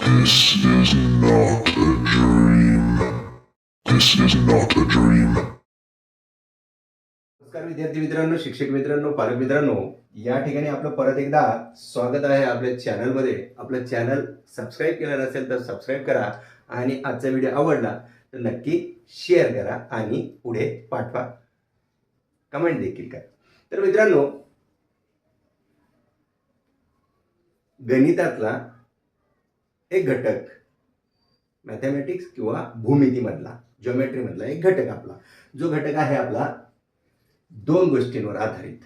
This is not a dream. This is not a dream. नमस्कार विद्यार्थी मित्रांनो शिक्षक मित्रांनो पालक मित्रांनो या ठिकाणी आपलं परत एकदा स्वागत आहे आपल्या चॅनलमध्ये आपलं चॅनल सबस्क्राईब केलं नसेल तर सबस्क्राईब करा आणि आजचा व्हिडिओ आवडला तर नक्की शेअर करा आणि पुढे पाठवा कमेंट देखील करा तर मित्रांनो गणितातला एक घटक. मॅथमॅटिक्स किंवा भूमितीमधला ज्योमेट्रीमधला एक घटक आपला. जो घटक आहे आपला दोन गोष्टींवर आधारित.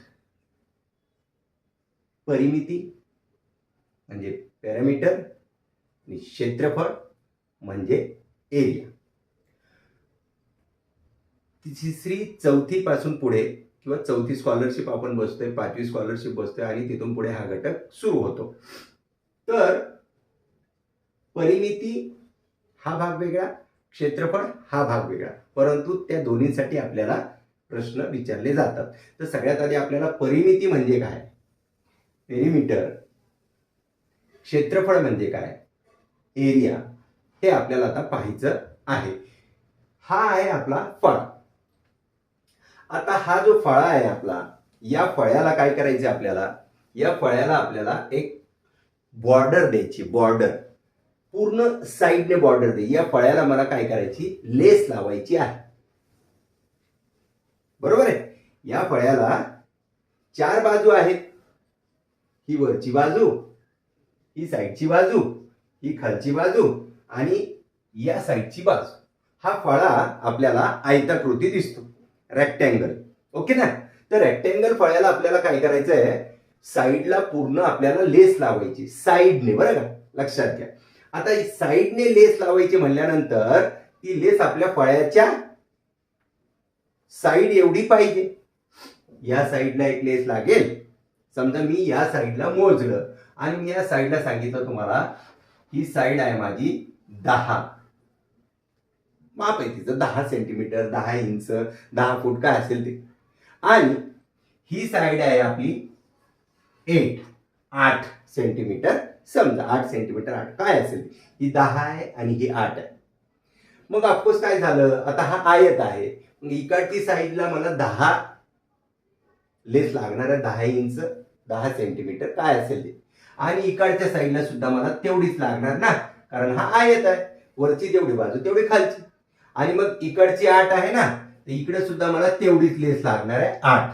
परिमिती म्हणजे पॅरामीटर आणि क्षेत्रफळ म्हणजे एरिया तिसरी चौथी पासून पुढे किंवा चौथी स्कॉलरशिप आपण बसतोय पाचवी स्कॉलरशिप बसतोय आणि तिथून पुढे हा घटक सुरू होतो. तर परिमिती हा भाग वेगळा क्षेत्रफळ हा भाग वेगळा. परंतु त्या दोन्हीसाठी आपल्याला प्रश्न विचारले जातात. तर सगळ्यात आधी आपल्याला परिमिती म्हणजे काय? पेरिमीटर क्षेत्रफळ म्हणजे काय? एरिया हे आपल्याला आता पाहायचं आहे. हा आहे आपला फळ. आता हा जो फळा आहे आपला या फळ्याला काय करायचं आपल्याला? या फळ्याला आपल्याला एक बॉर्डर द्यायची बॉर्डर पूर्ण साईडने बॉर्डर दे. या फळ्याला मला काय करायची? लेस लावायची आहे. बरोबर आहे? या फळ्याला चार बाजू आहेत. ही वरची बाजू ही साईडची बाजू ही खालची बाजू आणि या साईडची बाजू. हा फळा आपल्याला आयताकृती दिसतो. रेक्टँगल ओके ना? तर रेक्टँगल फळ्याला आपल्याला काय करायचं आहे साईडला पूर्ण आपल्याला लेस लावायची. साईडने बरं का? लक्षात घ्या. आता साईडने लेस लावायची म्हणल्यानंतर ती लेस आपल्या फळ्याच्या साईड एवढी पाहिजे. या साईडला एक लेस लागेल. समजा मी या साईडला मोजलं आणि मी या साईडला सांगितलं तुम्हाला ही साईड आहे माझी दहा. माप आहे तिचं दहा सेंटीमीटर दहा इंच दहा फूट काय असेल ते. आणि ही साईड आहे आपली एट आठ सेंटीमीटर. समजा आठ सेंटीमीटर आठ. काय असेल? ही दहा आहे आणि ही आठ आहे. मग ऑफकोर्स काय झालं? आता हा आयत आहे. मग इकडची साईडला मला दहा लेस लागणार आहे दहा इंच दहा सेंटीमीटर काय असेल ते आणि इकडच्या साईडला सुद्धा मला तेवढीच लागणार ना. कारण हा आयत आहे. वरची तेवढी बाजू तेवढी खालची. आणि मग इकडची आठ आहे ना तर इकडे सुद्धा मला तेवढीच लेस लागणार आहे आठ.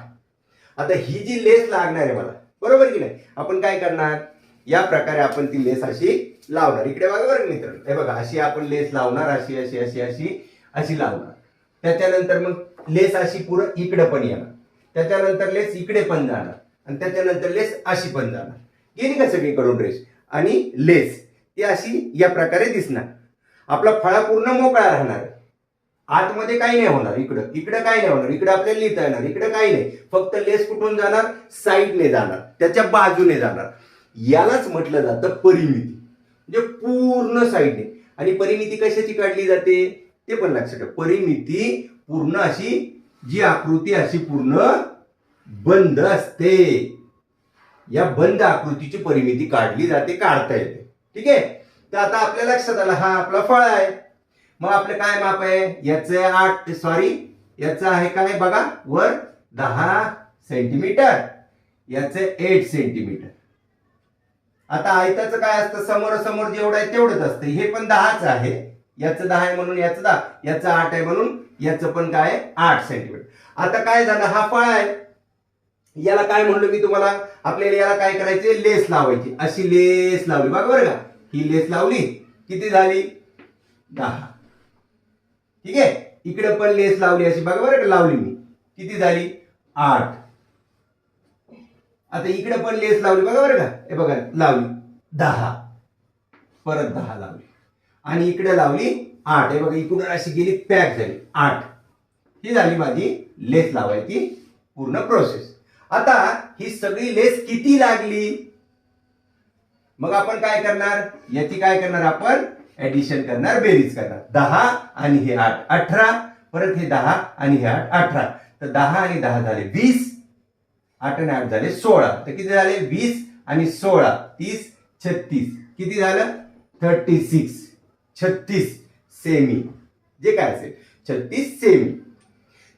आता ही जी लेस लागणार आहे मला बरोबर की नाही? आपण काय करणार? या प्रकारे आपण ती लेस अशी लावणार. इकडे बघा बरं मित्र मित्रांनो. हे बघा अशी आपण लेस लावणार अशी अशी अशी अशी अशी लावणार. त्याच्यानंतर मग लेस अशी पुरं इकडे पण येणार. त्याच्यानंतर लेस इकडे पण जाणार. आणि त्याच्यानंतर लेस अशी पण जाणार. गेली का सगळीकडून ड्रेस आणि लेस ती अशी या प्रकारे दिसणार. आपला फळा पूर्ण मोकळा राहणार. आतमध्ये काही नाही होणार इकडं. इकडं काही नाही होणार. इकडं आपल्याला लिहिता येणार. इकडं काही नाही. फक्त लेस कुठून जाणार? साईडने जाणार. त्याच्या बाजूने जाणार. यालाच म्हटलं जातं परिमिती. म्हणजे पूर्ण साईडने आणि परिमिती कशाची काढली जाते? ते पण लक्षात ठेवा. परिमिती पूर्ण अशी जी आकृती अशी पूर्ण बंद असते. या बंद आकृतीची परिमिती काढली जाते काढता येते. ठीक आहे? तर आता आपल्या लक्षात आलं हा आपला फळ आहे. मग आपलं काय माप आहे? याचं आठ सॉरी याचं आहे काय बघा वर दहा सेंटीमीटर याचं एट सेंटीमीटर आता आयताचं काय असतं? समोरासमोर जेवढं आहे तेवढंच असतं. हे पण दहाच आहे. याचं दहा आहे म्हणून याचं दहा. याचं आठ आहे म्हणून याचं पण काय आहे? आठ सेंटीमीटर आता काय झालं? हा फळ आहे. याला काय म्हणलो मी तुम्हाला? आपल्याला याला काय करायचे लेस लावायची. अशी लेस लावली. बघा बरं का. ही लेस लावली. किती झाली? दहा. ठीक आहे? इकडे पण लेस लावली अशी. बघा बरं का लावली मी. किती झाली? आठ. आता इकडे पण लेस लावली बघा बरं का. हे बघा लावली. दहा. परत दहा लावली. आणि इकडे लावली आठ. हे बघा इकडून अशी गेली पॅक झाली. आठ. ही झाली माझी लेस लावायची पूर्ण प्रोसेस आता ही सगळी लेस किती लागली? मग आपण काय करणार? याची काय करणार आपण? ऍडिशन करणार बेरीज करणार. दहा आणि हे आठ अठरा. परत हे दहा आणि हे आठ अठरा. तर दहा आणि दहा झाले वीस. आठ आणि आठ झाले सोळा. तर किती झाले? वीस आणि सोळा. तीस छत्तीस. किती झालं? थर्टी सिक्स छत्तीस सेमी जे काय असेल. छत्तीस सेमी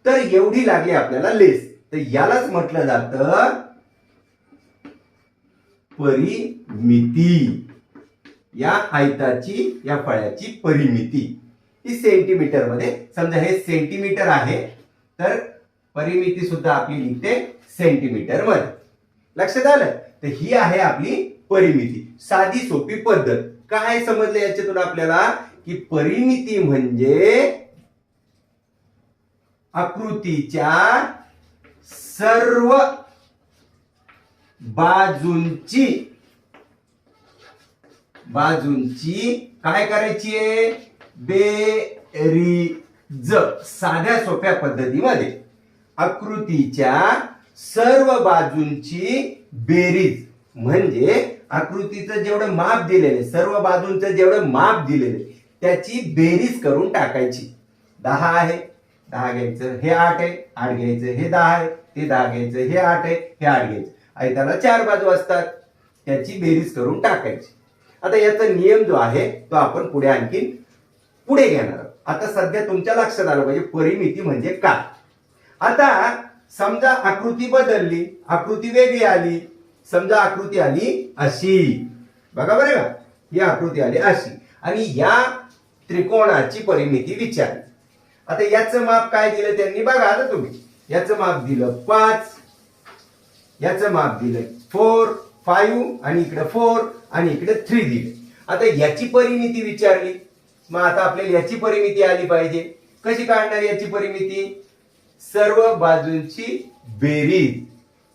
तर एवढी लागली आपल्याला लेस तर यालाच म्हटलं जातं परिमिती. या आयताची या फळ्याची परिमिती. ही सेंटीमीटरमध्ये समजा हे सेंटीमीटर आहे तर परिमिती सुद्धा आपली निघते सेंटीमीटरमध्ये लक्षात आलं? तर ही आहे आपली परिमिती. साधी सोपी पद्धत. काय समजलं याच्यातून आपल्याला? की परिमिती म्हणजे आकृतीच्या सर्व बाजूंची बाजूंची काय करायची आहे? बेरीज. साध्या सोप्या पद्धतीमध्ये. आकृतीच्या सर्व बाजूंची बेरीज. म्हणजे आकृतीचं जेवढं माप दिलेलं सर्व बाजूंचं जेवढं माप दिलेलं त्याची बेरीज करून टाकायची. दहा आहे दहा घ्यायचं हे आठ आहे आठ घ्यायचं हे दहा आहे ते दहा घ्यायचं हे आठ आहे हे आठ घ्यायचं. आणि त्याला चार बाजू असतात त्याची बेरीज करून टाकायची. आता याचा नियम जो आहे तो आपण पुढे आणखीन पुढे घेणार आहोत. आता सध्या तुमच्या लक्षात आलं पाहिजे परिमिती म्हणजे काय आता समजा आकृती बदलली आकृती वेगळी आली समजा आकृती आली अशी. बघा बरं का? ही आकृती आली अशी. आणि या त्रिकोणाची परिमिती विचारली आता याचं माप काय दिलं त्यांनी? बघा आता तुम्ही. याचं माप दिलं पाच याचं माप दिलं फोर फाईव्ह आणि इकडे फोर आणि इकडे थ्री दिले. आता याची परिमिती विचारली. मग आता आपल्याला याची परिमिती आली पाहिजे. कशी काढणार याची परिमिती? सर्व बाजूंची बेरीज.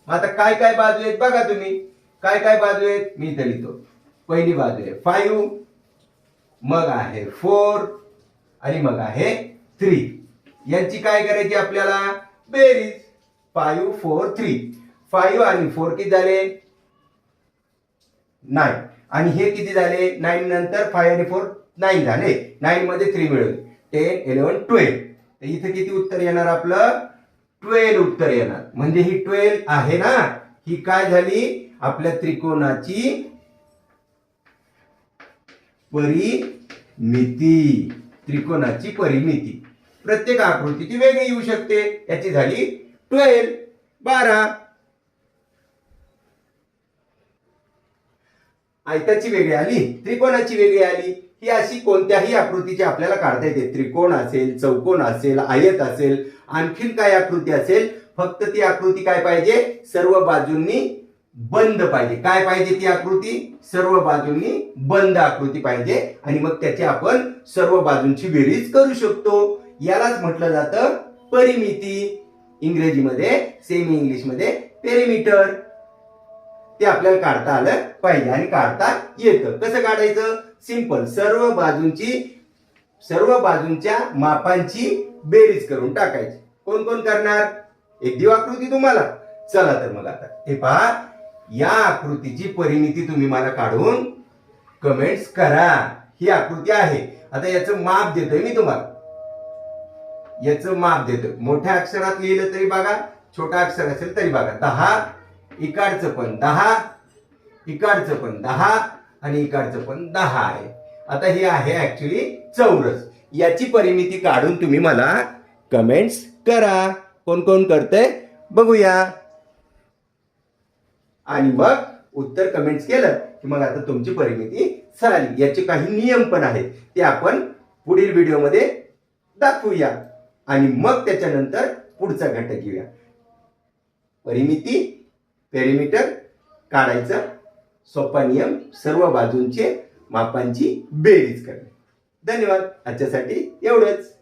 मग आता काय काय बाजू आहेत बघा तुम्ही. काय काय बाजू आहेत? मी इथं लिहितो. पहिली बाजू आहे फाईव्ह मग आहे फोर आणि मग आहे थ्री यांची काय करायची आपल्याला? बेरीज. फाईव्ह फोर थ्री फाईव्ह आणि फोर किती झाले? नाईन आणि हे किती झाले? नाईन नंतर फाईव्ह आणि फोर नाईन झाले. नाईन मध्ये थ्री मिळवले टेन इलेवन ट्वेल्व तर इथं किती उत्तर येणार आपलं? ट्वेल्व उत्तर येणार. म्हणजे ही ट्वेल्व आहे ना ही काय झाली? आपल्या त्रिकोणाची परिमिती. त्रिकोणाची परिमिती. प्रत्येक आकृतीची वेगळी येऊ शकते. याची झाली ट्वेल्व बारा. आयताची वेगळी आली त्रिकोणाची वेगळी आली. ही अशी कोणत्याही आकृतीची आपल्याला काढता येते. त्रिकोण असेल चौकोन असेल आयत असेल आणखीन काय आकृती असेल फक्त ती आकृती काय पाहिजे? सर्व बाजूंनी बंद पाहिजे. काय पाहिजे ती आकृती? सर्व बाजूंनी बंद आकृती पाहिजे. आणि मग त्याची आपण सर्व बाजूंची बेरीज करू शकतो. यालाच म्हटलं जातं परिमिती. इंग्रजीमध्ये सेमी इंग्लिशमध्ये पेरिमीटर ते आपल्याला काढता आलं पाहिजे आणि काढता येतं. कसं काढायचं? सिंपल. सर्व बाजूंची सर्व बाजूंच्या मापांची बेरीज करून टाकायची. कोण कोण करणार? एक दिव आकृती तुम्हाला. चला तर मग आता. हे पहा. या आकृतीची परिणिती तुम्ही मला काढून कमेंट्स करा. ही आकृती आहे. आता याचं माप देतोय मी तुम्हाला. याचं माप देतोय. मोठ्या अक्षरात लिहिलं तरी बघा. छोटा अक्षर असेल तरी बघा. दहा इकडचं पण दहा इकडचं पण दहा आणि इकडचं पण दहा आहे. आता हे आहे ॲक्च्युली चौरस. याची परिमिती काढून तुम्ही मला कमेंट्स करा. कोण कोण करतंय बघूया. आणि मग उत्तर कमेंट्स केलं की मग आता तुमची परिमिती झाली याचे काही नियम पण आहेत. ते आपण पुढील व्हिडिओमध्ये दाखवूया. आणि मग त्याच्यानंतर पुढचा घटक घेऊया. परिमिती पेरिमीटर काढायचं सोपा नियम सर्व बाजूंचे मापांची बेरीज करणे. धन्यवाद. आजच्यासाठी एवढंच.